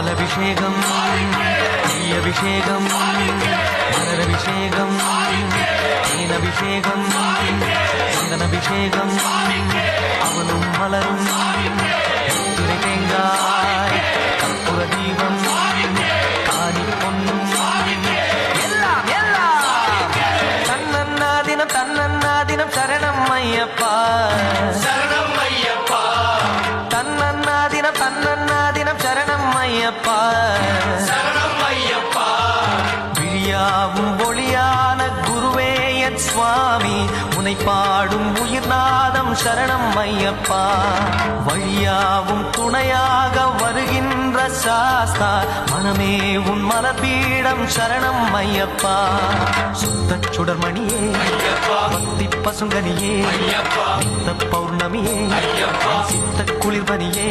பாலபிஷேகம் அபிஷேகம் மலரபிஷேகம் தேனபிஷேகம் சந்தனபிஷேகம் அவனும் மலரும். துணை தேங்காய் கற்பூர தீபம் காணி பொன்னும். எல்லாம் எல்லாம். தன்னன்னா தினம் தன்னன்னா தினம் சரணம் ஐயப்ப. ஐயப்பா சரணம் ஐயப்பா விழியாவும் ஒளியான குருவே என் சுவாமி. உனை பாடும் உயிர்நாதம் சரணம் ஐயப்பா வழியாவும் துணையாக வருகின்ற சாஸ்தா மனமே உன் மலபீடம் சரணம் ஐயப்பா. சுத்த சுடர்மணியே பக்தி பசுங்கனியே பௌர்ணமியே சித்த சரணம்